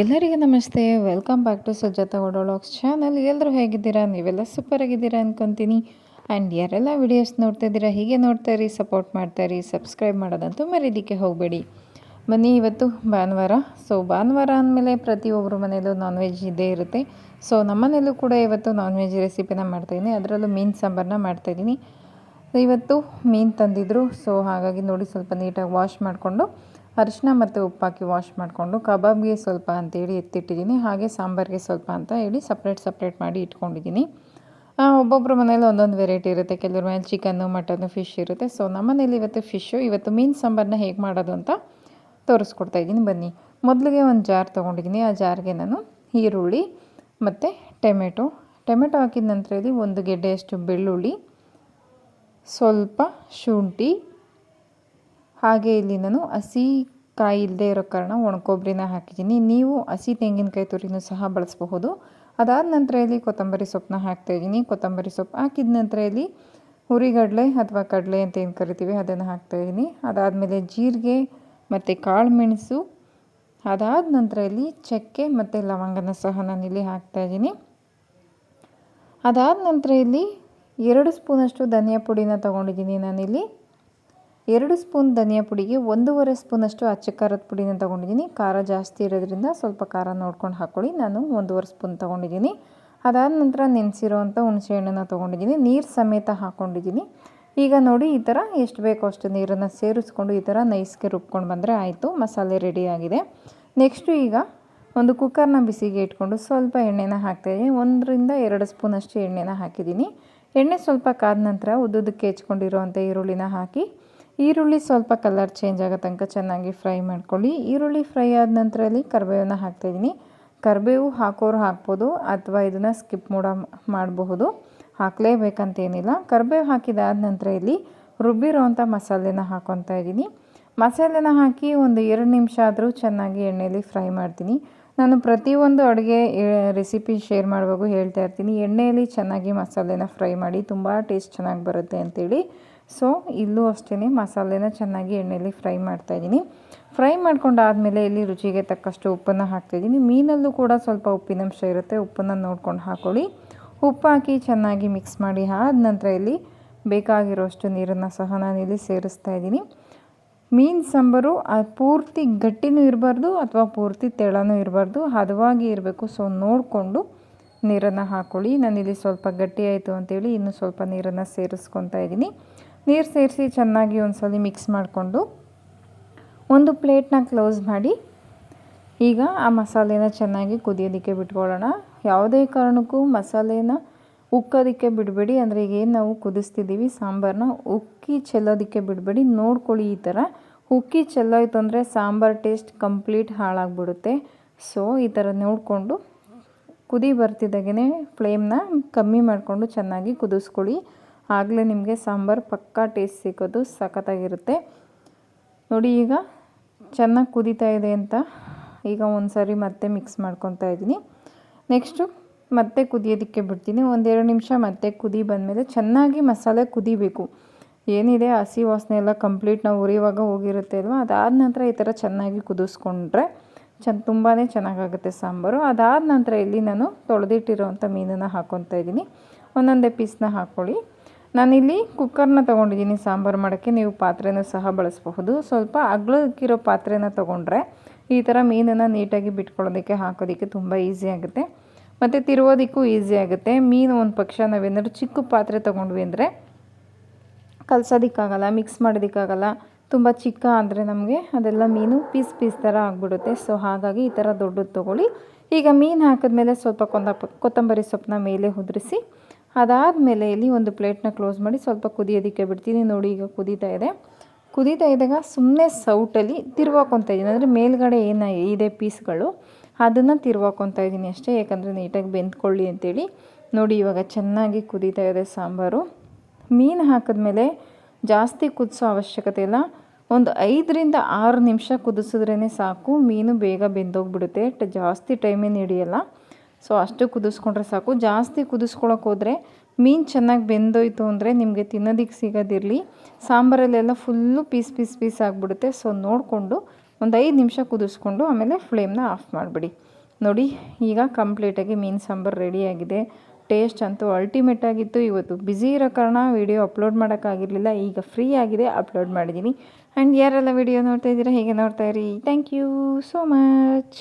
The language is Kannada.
ಎಲ್ಲರಿಗೂ ನಮಸ್ತೆ. ವೆಲ್ಕಮ್ ಬ್ಯಾಕ್ ಟು ಸಜ್ಜತ ಓಡೋಳಾಕ್ಸ್ ಚಾನಲ್ ಎಲ್ಲರೂ ಹೇಗಿದ್ದೀರಾ? ನೀವೆಲ್ಲ ಸೂಪರ್ ಆಗಿದ್ದೀರಾ ಅನ್ಕೊತೀನಿ. ಆ್ಯಂಡ್ ಯಾರೆಲ್ಲ ವಿಡಿಯೋಸ್ ನೋಡ್ತಾ ಇದ್ದೀರಾ, ಹೀಗೆ ನೋಡ್ತಾ ಇರಿ ಸಪೋರ್ಟ್ ಮಾಡ್ತಾ ಇರಿ ಸಬ್ಸ್ಕ್ರೈಬ್ ಮಾಡೋದಂತೂ ಮರೀದಿಕ್ಕೆ ಹೋಗಬೇಡಿ. ಬನ್ನಿ, ಇವತ್ತು ಭಾನುವಾರ. ಸೊ ಭಾನುವಾರ ಅಂದಮೇಲೆ ಪ್ರತಿಯೊಬ್ಬರು ಮನೆಯಲ್ಲೂ ನಾನ್ ವೆಜ್ ಇದ್ದೇ ಇರುತ್ತೆ. ಸೊ ನಮ್ಮನೇಲೂ ಕೂಡ ಇವತ್ತು ನಾನ್ ವೆಜ್ ರೆಸಿಪಿನ ಮಾಡ್ತಾಯಿದ್ದೀನಿ ಅದರಲ್ಲೂ ಮೀನು ಸಾಂಬಾರನ್ನ ಮಾಡ್ತಾಯಿದ್ದೀನಿ ಇವತ್ತು ಮೀನು ತಂದಿದ್ರು. ಸೊ ಹಾಗಾಗಿ ನೋಡಿ ಸ್ವಲ್ಪ ನೀಟಾಗಿ ವಾಶ್ ಮಾಡಿಕೊಂಡು ಅರಿಶಿನ ಮತ್ತು ಉಪ್ಪಾಕಿ ವಾಶ್ ಮಾಡಿಕೊಂಡು ಕಬಾಬ್ಗೆ ಸ್ವಲ್ಪ ಅಂತೇಳಿ ಎತ್ತಿಟ್ಟಿದ್ದೀನಿ. ಹಾಗೆ ಸಾಂಬಾರಿಗೆ ಸ್ವಲ್ಪ ಅಂತ ಹೇಳಿ ಸಪ್ರೇಟ್ ಸಪ್ರೇಟ್ ಮಾಡಿ ಇಟ್ಕೊಂಡಿದ್ದೀನಿ. ಒಬ್ಬೊಬ್ಬರ ಮನೇಲಿ ಒಂದೊಂದು ವೆರೈಟಿ ಇರುತ್ತೆ. ಕೆಲವ್ರ ಮನೇಲಿ ಚಿಕನ್ನು ಮಟನ್ನು ಫಿಶ್ ಇರುತ್ತೆ. ಸೊ ನಮ್ಮ ಮನೇಲಿ ಇವತ್ತು ಫಿಶ್ಶು ಇವತ್ತು ಮೀನು ಸಾಂಬಾರನ್ನ ಹೇಗೆ ಮಾಡೋದು ಅಂತ ತೋರಿಸ್ಕೊಡ್ತಾ ಇದ್ದೀನಿ. ಬನ್ನಿ. ಮೊದಲಿಗೆ ಒಂದು ಜಾರ್ ತೊಗೊಂಡಿದ್ದೀನಿ. ಆ ಜಾರ್ಗೆ ನಾನು ಈರುಳ್ಳಿ ಮತ್ತು ಟೊಮೆಟೊ. ಟೊಮೆಟೊ ಹಾಕಿದ ನಂತರದಲ್ಲಿ ಒಂದು ಗೆಡ್ಡೆಯಷ್ಟು ಬೆಳ್ಳುಳ್ಳಿ, ಸ್ವಲ್ಪ ಶುಂಠಿ ಹಾಗೆ ಇಲ್ಲಿ ನಾನು ಹಸಿ ಕಾಯಿ ಇಲ್ಲದೆ ಇರೋ ಕಾರಣ ಒಣಕೊಬ್ಬರಿನ ಹಾಕಿದ್ದೀನಿ. ನೀವು ಹಸಿ ತೆಂಗಿನಕಾಯಿ ತುರಿನೂ ಸಹ ಬಳಸಬಹುದು. ಅದಾದ ನಂತರ ಇಲ್ಲಿ ಕೊತ್ತಂಬರಿ ಸೊಪ್ಪನ್ನ ಹಾಕ್ತಾಯಿದ್ದೀನಿ ಕೊತ್ತಂಬರಿ ಸೊಪ್ಪು ಹಾಕಿದ ನಂತರ ಇಲ್ಲಿ ಹುರಿಗಡಲೆ ಅಥವಾ ಕಡಲೆ ಅಂತ ಏನು ಕರಿತೀವಿ ಅದನ್ನು ಹಾಕ್ತಾಯಿದ್ದೀನಿ ಅದಾದಮೇಲೆ ಜೀರಿಗೆ ಮತ್ತು ಕಾಳು ಮೆಣಸು ಅದಾದ ನಂತರ ಇಲ್ಲಿ ಚಕ್ಕೆ ಮತ್ತು ಲವಂಗನ ಸಹ ನಾನಿಲ್ಲಿ ಹಾಕ್ತಾಯಿದ್ದೀನಿ ಅದಾದ ನಂತರ ಇಲ್ಲಿ ಎರಡು ಸ್ಪೂನಷ್ಟು ಧನಿಯಾ ಪುಡಿನ ತೊಗೊಂಡಿದ್ದೀನಿ ನಾನಿಲ್ಲಿ. ಎರಡು ಸ್ಪೂನ್ ಧನಿಯಾ ಪುಡಿಗೆ ಒಂದೂವರೆ ಸ್ಪೂನಷ್ಟು ಅಚ್ಚ ಖಾರದ ಪುಡಿನ ತೊಗೊಂಡಿದ್ದೀನಿ. ಖಾರ ಜಾಸ್ತಿ ಇರೋದ್ರಿಂದ ಸ್ವಲ್ಪ ಖಾರ ನೋಡ್ಕೊಂಡು ಹಾಕ್ಕೊಳ್ಳಿ ನಾನು ಒಂದೂವರೆ ಸ್ಪೂನ್ ತೊಗೊಂಡಿದ್ದೀನಿ. ಅದಾದ ನಂತರ ನೆನೆಸಿರೋವಂಥ ಹುಣಸೆ ಹುಣಸೆಹಣ್ಣನ್ನು ತೊಗೊಂಡಿದ್ದೀನಿ. ನೀರು ಸಮೇತ ಹಾಕ್ಕೊಂಡಿದ್ದೀನಿ ಈಗ ನೋಡಿ ಈ ಥರ ಎಷ್ಟು ಬೇಕೋ ಅಷ್ಟು ನೀರನ್ನು ಸೇರಿಸ್ಕೊಂಡು ಈ ಥರ ನೈಸ್ಗೆ ರುಬ್ಕೊಂಡು ಬಂದರೆ ಆಯಿತು. ಮಸಾಲೆ ರೆಡಿಯಾಗಿದೆ ನೆಕ್ಸ್ಟು ಈಗ ಒಂದು ಕುಕ್ಕರ್ನ ಬಿಸಿಗೆ ಇಟ್ಕೊಂಡು ಸ್ವಲ್ಪ ಎಣ್ಣೆನ ಹಾಕ್ತಾಯಿದ್ದೀನಿ ಒಂದರಿಂದ ಎರಡು ಸ್ಪೂನಷ್ಟು ಎಣ್ಣೆನ ಹಾಕಿದ್ದೀನಿ. ಎಣ್ಣೆ ಸ್ವಲ್ಪ ಕಾದ ನಂತರ ಉದ್ದುದಕ್ಕೆ ಹೆಚ್ಕೊಂಡಿರುವಂಥ ಈರುಳ್ಳಿನ ಹಾಕಿ ಈರುಳ್ಳಿ ಸ್ವಲ್ಪ ಕಲರ್ ಚೇಂಜ್ ಆಗೋ ತನಕ ಚೆನ್ನಾಗಿ ಫ್ರೈ ಮಾಡ್ಕೊಳ್ಳಿ. ಈರುಳ್ಳಿ ಫ್ರೈ ಆದ ನಂತರ ಅಲ್ಲಿ ಕರಿಬೇವನ್ನ ಹಾಕ್ತಾಯಿದ್ದೀನಿ ಕರಿಬೇವು ಹಾಕೋರು ಹಾಕ್ಬೋದು ಅಥವಾ ಇದನ್ನು ಸ್ಕಿಪ್ ಮೂಡ ಮಾಡಬಹುದು. ಹಾಕಲೇಬೇಕಂತೇನಿಲ್ಲ ಕರಿಬೇವು ಹಾಕಿದಾದ ನಂತರ ಇಲ್ಲಿ ರುಬ್ಬಿರೋವಂಥ ಮಸಾಲೆನ ಹಾಕೊತಾ ಇದ್ದೀನಿ. ಮಸಾಲೆನ ಹಾಕಿ ಒಂದು ಎರಡು ನಿಮಿಷ ಆದರೂ ಚೆನ್ನಾಗಿ ಎಣ್ಣೆಯಲ್ಲಿ ಫ್ರೈ ಮಾಡ್ತೀನಿ. ನಾನು ಪ್ರತಿಯೊಂದು ಅಡುಗೆ ರೆಸಿಪಿ ಶೇರ್ ಮಾಡುವಾಗ ಹೇಳ್ತಾ ಇರ್ತೀನಿ. ಎಣ್ಣೆಯಲ್ಲಿ ಚೆನ್ನಾಗಿ ಮಸಾಲೆನ ಫ್ರೈ ಮಾಡಿ ತುಂಬ ಟೇಸ್ಟ್ ಚೆನ್ನಾಗಿ ಬರುತ್ತೆ ಅಂತೇಳಿ. ಸೊ, ಇಲ್ಲೂ ಅಷ್ಟೇ ಮಸಾಲೆನ ಚೆನ್ನಾಗಿ ಎಣ್ಣೆಯಲ್ಲಿ ಫ್ರೈ ಮಾಡ್ತಾಯಿದ್ದೀನಿ ಫ್ರೈ ಮಾಡ್ಕೊಂಡಾದಮೇಲೆ ಇಲ್ಲಿ ರುಚಿಗೆ ತಕ್ಕಷ್ಟು ಉಪ್ಪನ್ನು ಹಾಕ್ತಾಯಿದ್ದೀನಿ ಮೀನಲ್ಲೂ ಕೂಡ ಸ್ವಲ್ಪ ಉಪ್ಪಿನಂಶ ಇರುತ್ತೆ, ಉಪ್ಪನ್ನು ನೋಡ್ಕೊಂಡು ಹಾಕ್ಕೊಳ್ಳಿ ಉಪ್ಪು ಹಾಕಿ ಚೆನ್ನಾಗಿ ಮಿಕ್ಸ್ ಮಾಡಿ ಆದ ನಂತರ ಇಲ್ಲಿ ಬೇಕಾಗಿರೋಷ್ಟು ನೀರನ್ನು ಸಹ ನಾನು ಇಲ್ಲಿ ಸೇರಿಸ್ತಾ ಇದ್ದೀನಿ. ಮೀನು ಸಾಂಬಾರು ಪೂರ್ತಿ ಗಟ್ಟಿನೂ ಇರಬಾರ್ದು ಅಥವಾ ಪೂರ್ತಿ ತೆಳನೂ ಇರಬಾರ್ದು, ಹದವಾಗಿ ಇರಬೇಕು. ಸೊ, ನೋಡಿಕೊಂಡು ನೀರನ್ನು ಹಾಕ್ಕೊಳ್ಳಿ ನಾನಿಲ್ಲಿ ಸ್ವಲ್ಪ ಗಟ್ಟಿ ಆಯಿತು ಅಂತೇಳಿ ಇನ್ನೂ ಸ್ವಲ್ಪ ನೀರನ್ನು ಸೇರಿಸ್ಕೊತಾ ಇದ್ದೀನಿ. ನೀರು ಸೇರಿಸಿ ಚೆನ್ನಾಗಿ ಒಂದು ಮಿಕ್ಸ್ ಮಾಡಿಕೊಂಡು ಒಂದು ಪ್ಲೇಟ್ನ ಕ್ಲೋಸ್ ಮಾಡಿ ಈಗ ಆ ಮಸಾಲೆನ ಚೆನ್ನಾಗಿ ಕುದಿಯೋದಕ್ಕೆ ಬಿಟ್ಕೊಳ್ಳೋಣ. ಯಾವುದೇ ಕಾರಣಕ್ಕೂ ಮಸಾಲೆನ ಉಕ್ಕೋದಕ್ಕೆ ಬಿಡಬೇಡಿ. ಅಂದರೆ ಈಗ ಏನು ನಾವು ಕುದಿಸ್ತಿದ್ದೀವಿ? ಸಾಂಬಾರನ್ನ ಉಕ್ಕಿ ಚೆಲ್ಲೋದಕ್ಕೆ ಬಿಡಬೇಡಿ. ನೋಡ್ಕೊಳ್ಳಿ ಈ ಥರ. ಉಕ್ಕಿ ಚೆಲ್ಲೋಯ್ತು ಅಂದರೆ ಸಾಂಬಾರು ಟೇಸ್ಟ್ ಕಂಪ್ಲೀಟ್ ಹಾಳಾಗ್ಬಿಡುತ್ತೆ. ಸೊ ಈ ಥರ ನೋಡಿಕೊಂಡು ಕುದಿ ಬರ್ತಿದ್ದಾಗೇ ಫ್ಲೇಮ್ನ ಕಮ್ಮಿ ಮಾಡಿಕೊಂಡು ಚೆನ್ನಾಗಿ ಕುದಿಸ್ಕೊಳ್ಳಿ. ಆಗಲೇ ನಿಮಗೆ ಸಾಂಬಾರು ಪಕ್ಕಾ ಟೇಸ್ಟ್ ಸಿಗೋದು ಸಖತ್ತಾಗಿರುತ್ತೆ. ನೋಡಿ ಈಗ ಚೆನ್ನಾಗಿ ಕುದೀತಾ ಇದೆ ಅಂತ ಈಗ ಒಂದು ಸಾರಿ ಮತ್ತೆ ಮಿಕ್ಸ್ ಮಾಡ್ಕೊತಾ ಇದ್ದೀನಿ. ನೆಕ್ಸ್ಟು ಮತ್ತೆ ಕುದಿಯೋದಕ್ಕೆ ಬಿಡ್ತೀನಿ. ಒಂದೆರಡು ನಿಮಿಷ ಮತ್ತೆ ಕುದಿ ಬಂದಮೇಲೆ ಚೆನ್ನಾಗಿ ಮಸಾಲೆ ಕುದಿಬೇಕು. ಏನಿದೆ ಹಸಿ ವಾಸನೆ ಎಲ್ಲ ಕಂಪ್ಲೀಟ್ ನಾವು ಉರಿಯುವಾಗ ಹೋಗಿರುತ್ತೆ ಅಲ್ವಾ? ಅದಾದ ನಂತರ ಈ ಥರ ಚೆನ್ನಾಗಿ ಕುದಿಸ್ಕೊಂಡ್ರೆ ಚೆನ್ನ ತುಂಬಾ ಚೆನ್ನಾಗಾಗುತ್ತೆ ಸಾಂಬಾರು. ಅದಾದ ನಂತರ ಇಲ್ಲಿ ನಾನು ತೊಳೆದಿಟ್ಟಿರೋವಂಥ ಮೀನನ್ನು ಹಾಕ್ಕೊತಾ ಇದ್ದೀನಿ. ಒಂದೊಂದೇ ಪೀಸ್ನ ಹಾಕ್ಕೊಳ್ಳಿ ನಾನಿಲ್ಲಿ ಕುಕ್ಕರ್ನ ತೊಗೊಂಡಿದ್ದೀನಿ ಸಾಂಬಾರು ಮಾಡೋಕ್ಕೆ. ನೀವು ಪಾತ್ರೆನೂ ಸಹ ಬಳಸಬಹುದು. ಸ್ವಲ್ಪ ಅಗ್ಲಕ್ಕಿರೋ ಪಾತ್ರೆನ ತೊಗೊಂಡ್ರೆ ಈ ಥರ ಮೀನನ್ನು ನೀಟಾಗಿ ಬಿಟ್ಕೊಳ್ಳೋದಕ್ಕೆ ಹಾಕೋದಕ್ಕೆ ತುಂಬ ಈಸಿ ಆಗುತ್ತೆ. ಮತ್ತು ತಿರುವೋದಕ್ಕೂ ಈಸಿ ಆಗುತ್ತೆ. ಮೀನು ಒಂದು ಪಕ್ಷ ನಾವೇನಾದ್ರು ಚಿಕ್ಕ ಪಾತ್ರೆ ತೊಗೊಂಡ್ವಿ ಅಂದರೆ ಕಲಸೋದಕ್ಕಾಗಲ್ಲ ಮಿಕ್ಸ್ ಮಾಡೋದಕ್ಕಾಗಲ್ಲ. ತುಂಬ ಚಿಕ್ಕ ಅಂದರೆ ನಮಗೆ ಅದೆಲ್ಲ ಮೀನು ಪೀಸ್ ಪೀಸ್ ಥರ ಆಗಿಬಿಡುತ್ತೆ. ಸೊ ಹಾಗಾಗಿ ಈ ಥರ ದೊಡ್ಡದು ತೊಗೊಳ್ಳಿ. ಈಗ ಮೀನು ಹಾಕಿದ್ಮೇಲೆ ಸ್ವಲ್ಪ ಕೊಂದ, ಕೊತ್ತಂಬರಿ ಸೊಪ್ಪನ್ನ ಮೇಲೆ ಉದುರಿಸಿ ಅದಾದಮೇಲೆ ಇಲ್ಲಿ ಒಂದು ಪ್ಲೇಟ್ನ ಕ್ಲೋಸ್ ಮಾಡಿ ಸ್ವಲ್ಪ ಕುದಿಯೋದಕ್ಕೆ ಬಿಡ್ತೀನಿ. ನೋಡಿ, ಈಗ ಕುದೀತಾ ಇದೆ. ಕುದೀತಾ ಇದ್ದಾಗ ಸುಮ್ಮನೆ ಸೌಟಲ್ಲಿ ತಿರುವಾಕೊತ ಇದ್ದೀನಿ. ಅಂದರೆ ಮೇಲ್ಗಡೆ ಏನು ಇದೆ ಪೀಸ್ಗಳು, ಅದನ್ನು ತಿರುವಾಕೊತಾ ಇದ್ದೀನಿ ಅಷ್ಟೇ. ಯಾಕಂದರೆ ನೀಟಾಗಿ ಬೆಂದ್ಕೊಳ್ಳಿ ಅಂತೇಳಿ. ನೋಡಿ, ಇವಾಗ ಚೆನ್ನಾಗಿ ಕುದೀತಾ ಇದೆ ಸಾಂಬಾರು. ಮೀನು ಹಾಕಿದ್ಮೇಲೆ ಜಾಸ್ತಿ ಕುದಿಸೋ ಅವಶ್ಯಕತೆ ಇಲ್ಲ. ಒಂದು ಐದರಿಂದ ಆರು ನಿಮಿಷ ಕುದಿಸಿದ್ರೇ ಸಾಕು. ಮೀನು ಬೇಗ ಬೆಂದೋಗ್ಬಿಡುತ್ತೆ. ಜಾಸ್ತಿ ಟೈಮೇನು ಹಿಡಿಯಲ್ಲ ಸೊ ಅಷ್ಟು ಕುದಿಸ್ಕೊಂಡ್ರೆ ಸಾಕು. ಜಾಸ್ತಿ ಕುದಿಸ್ಕೊಳಕ್ಕೆ ಹೋದರೆ ಮೀನು ಚೆನ್ನಾಗಿ ಬೆಂದೋಯ್ತು ಅಂದರೆ ನಿಮಗೆ ತಿನ್ನೋದಕ್ಕೆ ಸಿಗೋದಿರಲಿ. ಸಾಂಬಾರಲ್ಲೆಲ್ಲ ಫುಲ್ಲು ಪೀಸ್ ಪೀಸ್ ಪೀಸ್ ಆಗಿಬಿಡುತ್ತೆ. ಸೊ ನೋಡಿಕೊಂಡು ಒಂದು ಐದು ನಿಮಿಷ ಕುದಿಸ್ಕೊಂಡು ಆಮೇಲೆ ಫ್ಲೇಮ್ನ ಆಫ್ ಮಾಡಿಬಿಡಿ. ನೋಡಿ, ಈಗ ಕಂಪ್ಲೀಟಾಗಿ ಮೀನು ಸಾಂಬಾರು ರೆಡಿಯಾಗಿದೆ ಟೇಸ್ಟ್ ಅಂತೂ ಅಲ್ಟಿಮೇಟ್ ಆಗಿತ್ತು. ಇವತ್ತು ಬ್ಯುಸಿ ಇರೋ ಕಾರಣ ವೀಡಿಯೋ ಅಪ್ಲೋಡ್ ಮಾಡೋಕ್ಕಾಗಿರಲಿಲ್ಲ ಈಗ ಫ್ರೀ ಆಗಿದೆ ಅಪ್ಲೋಡ್ ಮಾಡಿದ್ದೀನಿ ಆ್ಯಂಡ್ ಯಾರೆಲ್ಲ ವೀಡಿಯೋ ನೋಡ್ತಾ ಇದ್ದೀರಾ, ಹೇಗೆ ನೋಡ್ತಾ ಇರಿ? Thank you so much